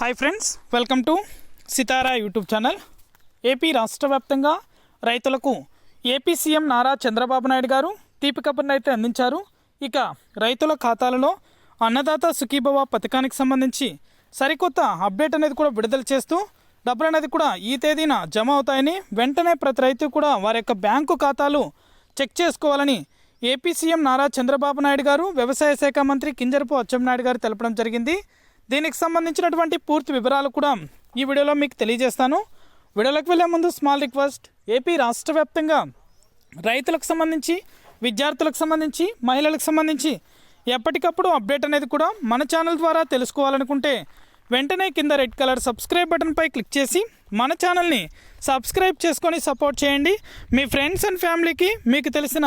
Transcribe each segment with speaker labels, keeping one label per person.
Speaker 1: Hi friends welcome to Sitara YouTube channel AP రాష్ట్ర వ్యాప్తంగా రైతులకు ఏపీ సీఎం నారా చంద్రబాబు నాయుడు గారు తీపి కబుర్ని అయితే అందించారు. ఇక రైతుల ఖాతాలలో అన్నదాత సుఖీభవ పథకానికి సంబంధించి సరికొత్త అప్డేట్ అనేది కూడా విడుదల చేస్తూ డబ్బులు అనేది కూడా ఈ తేదీన జమ అవుతాయని వెంటనే ప్రతి రైతు కూడా వారి యొక్క బ్యాంకు ఖాతాలు చెక్ చేసుకోవాలని ఏపీ సీఎం నారా చంద్రబాబు నాయుడు గారు వ్యవసాయ శాఖ మంత్రి కింజరపు అచ్చెన్నాయుడు గారు తెలపడం జరిగింది. దీనికి సంబంధించినటువంటి పూర్తి వివరాలు కూడా ఈ వీడియోలో మీకు తెలియజేస్తాను. వీడియోలోకి వెళ్ళే ముందు స్మాల్ రిక్వెస్ట్ ఏపీ రాష్ట్ర వ్యాప్తంగా రైతులకు సంబంధించి విద్యార్థులకు సంబంధించి మహిళలకు సంబంధించి ఎప్పటికప్పుడు అప్డేట్ అనేది కూడా మన ఛానల్ ద్వారా తెలుసుకోవాలనుకుంటే వెంటనే కింద రెడ్ కలర్ సబ్స్క్రైబ్ బటన్పై క్లిక్ చేసి మన ఛానల్ని సబ్స్క్రైబ్ చేసుకొని సపోర్ట్ చేయండి. మీ ఫ్రెండ్స్ అండ్ ఫ్యామిలీకి మీకు తెలిసిన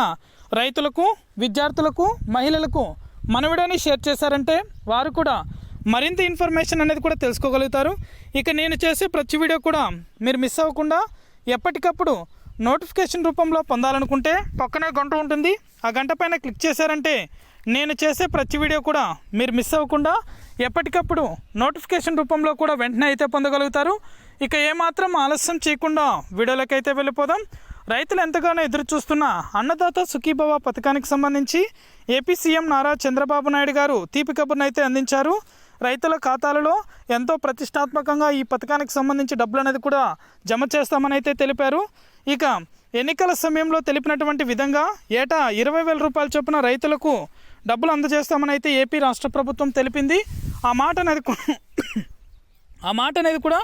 Speaker 1: రైతులకు విద్యార్థులకు మహిళలకు మన వీడియోని షేర్ చేశారంటే వారు కూడా మరింత ఇన్ఫర్మేషన్ అనేది కూడా తెలుసుకోగలుగుతారు. ఇక నేను చేసే ప్రతి వీడియో కూడా మీరు మిస్ అవ్వకుండా ఎప్పటికప్పుడు నోటిఫికేషన్ రూపంలో పొందాలనుకుంటే పక్కనే గంట ఉంటుంది. ఆ గంట పైన క్లిక్ చేశారంటే నేను చేసే ప్రతి వీడియో కూడా మీరు మిస్ అవ్వకుండా ఎప్పటికప్పుడు నోటిఫికేషన్ రూపంలో కూడా వెంటనే అయితే పొందగలుగుతారు. ఇక ఏమాత్రం ఆలస్యం చేయకుండా వీడియోలోకి అయితే వెళ్ళిపోదాం. రైతులు ఎంతగానో ఎదురు చూస్తున్న అన్నదాత సుఖీభవ పథకానికి సంబంధించి ఏపీ సీఎం నారా చంద్రబాబు నాయుడు గారు తీపి కబుర్ను అయితే అందించారు. రైతుల ఖాతాలలో ఎంతో ప్రతిష్టాత్మకంగా ఈ పథకానికి సంబంధించి డబ్బులు అనేది కూడా జమ చేస్తామని అయితే తెలిపారు. ఇక ఎన్నికల సమయంలో తెలిపినటువంటి విధంగా ఏటా ఇరవై వేల రూపాయల చొప్పున రైతులకు డబ్బులు అందజేస్తామని అయితే ఏపీ రాష్ట్ర ప్రభుత్వం తెలిపింది. ఆ మాట అనేది ఆ మాట అనేది కూడా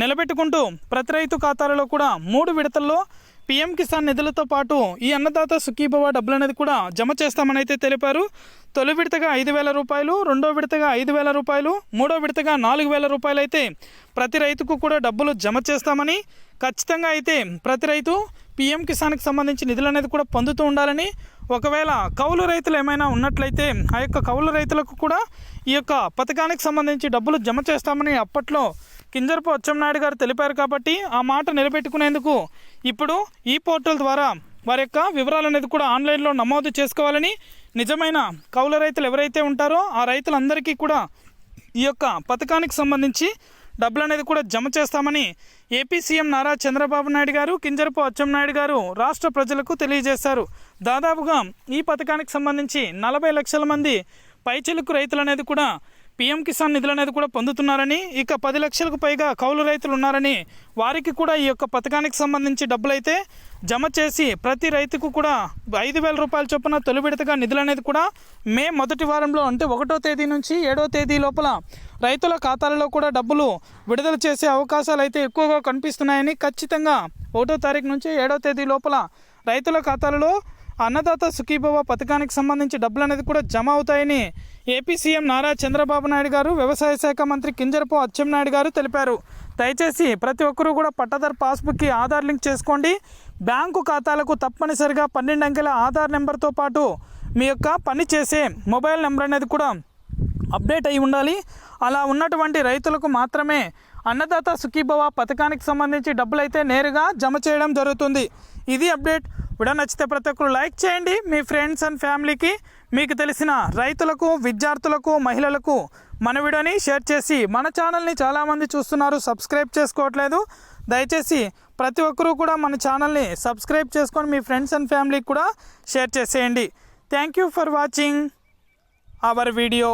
Speaker 1: నిలబెట్టుకుంటూ ప్రతి రైతు ఖాతాలలో కూడా మూడు విడతల్లో పీఎం కిసాన్ నిధులతో పాటు ఈ అన్నదాత సుఖీభవ డబ్బులు అనేది కూడా జమ చేస్తామని అయితే తెలిపారు. తొలి విడతగా ఐదు వేల రూపాయలు రెండో విడతగా ఐదు వేల రూపాయలు మూడో విడతగా నాలుగు వేల రూపాయలు అయితే ప్రతి రైతుకు కూడా డబ్బులు జమ చేస్తామని ఖచ్చితంగా అయితే ప్రతి రైతు పీఎం కిసాన్కి సంబంధించి నిధులు అనేది కూడా పొందుతూ ఉండాలని ఒకవేళ కౌలు రైతులు ఏమైనా ఉన్నట్లయితే ఆ యొక్క కౌలు రైతులకు కూడా ఈ యొక్క పథకానికి సంబంధించి డబ్బులు జమ చేస్తామని అప్పట్లో కింజరపు అచ్చెంనాయుడు గారు తెలిపారు కాబట్టి ఆ మాట నిలబెట్టుకునేందుకు ఇప్పుడు ఈ పోర్టల్ ద్వారా వారి యొక్క వివరాలు అనేది కూడా ఆన్లైన్లో నమోదు చేసుకోవాలని నిజమైన కౌల రైతులు ఎవరైతే ఉంటారో ఆ రైతులందరికీ కూడా ఈ యొక్క పథకానికి సంబంధించి డబ్బులు అనేది కూడా జమ చేస్తామని ఏపీ సీఎం నారా చంద్రబాబు నాయుడు గారు కింజరపు అచ్చెంనాయుడు గారు రాష్ట్ర ప్రజలకు తెలియజేశారు. దాదాపుగా ఈ పథకానికి సంబంధించి నలభై లక్షల మంది పైచిలుకు రైతులు అనేది కూడా పీఎం కిసాన్ నిధులు అనేది కూడా పొందుతున్నారని ఇక పది లక్షలకు పైగా కౌలు రైతులు ఉన్నారని వారికి కూడా ఈ యొక్క పథకానికి సంబంధించి డబ్బులు అయితే జమ చేసి ప్రతి రైతుకు కూడా ఐదు వేల రూపాయల చొప్పున తొలి విడతగా నిధులు అనేది కూడా మే మొదటి వారంలో అంటే ఒకటో తేదీ నుంచి ఏడో తేదీ లోపల రైతుల ఖాతాలలో కూడా డబ్బులు విడుదల చేసే అవకాశాలు అయితే ఎక్కువగా కనిపిస్తున్నాయని ఖచ్చితంగా ఒకటో తారీఖు నుంచి ఏడో తేదీ లోపల రైతుల ఖాతాలలో అన్నదాత సుఖీభవ పథకానికి సంబంధించి డబ్బులు అనేది కూడా జమ అవుతాయని ఏపీ సీఎం నారా చంద్రబాబు నాయుడు గారు వ్యవసాయ శాఖ మంత్రి కింజరపు అచ్చెన్నాయుడు గారు తెలిపారు. దయచేసి ప్రతి ఒక్కరూ కూడా పట్టాదారు పాస్బుక్కి ఆధార్ లింక్ చేసుకోండి. బ్యాంకు ఖాతాలకు తప్పనిసరిగా పన్నెండు అంకెల ఆధార్ నెంబర్తో పాటు మీ యొక్క పని చేసే మొబైల్ నెంబర్ అనేది కూడా అప్డేట్ అయి ఉండాలి. అలా ఉన్నటువంటి రైతులకు మాత్రమే అన్నదాత సుఖీభవ పథకానికి సంబంధించి డబ్బులు అయితే నేరుగా జమ చేయడం జరుగుతుంది. ఇది అప్డేట్. వీడియో నచ్చితే ప్రతి ఒక్కరు లైక్ చేయండి. మీ ఫ్రెండ్స్ అండ్ ఫ్యామిలీకి మీకు తెలిసిన రైతులకు విద్యార్థులకు మహిళలకు మన వీడియోని షేర్ చేసి మన ఛానల్ని చాలామంది చూస్తున్నారు. సబ్స్క్రైబ్ చేసుకోవట్లేదు. దయచేసి ప్రతి ఒక్కరూ కూడా మన ఛానల్ని సబ్స్క్రైబ్ చేసుకొని మీ ఫ్రెండ్స్ అండ్ ఫ్యామిలీకి కూడా షేర్ చేసేయండి. Thank you for watching our video.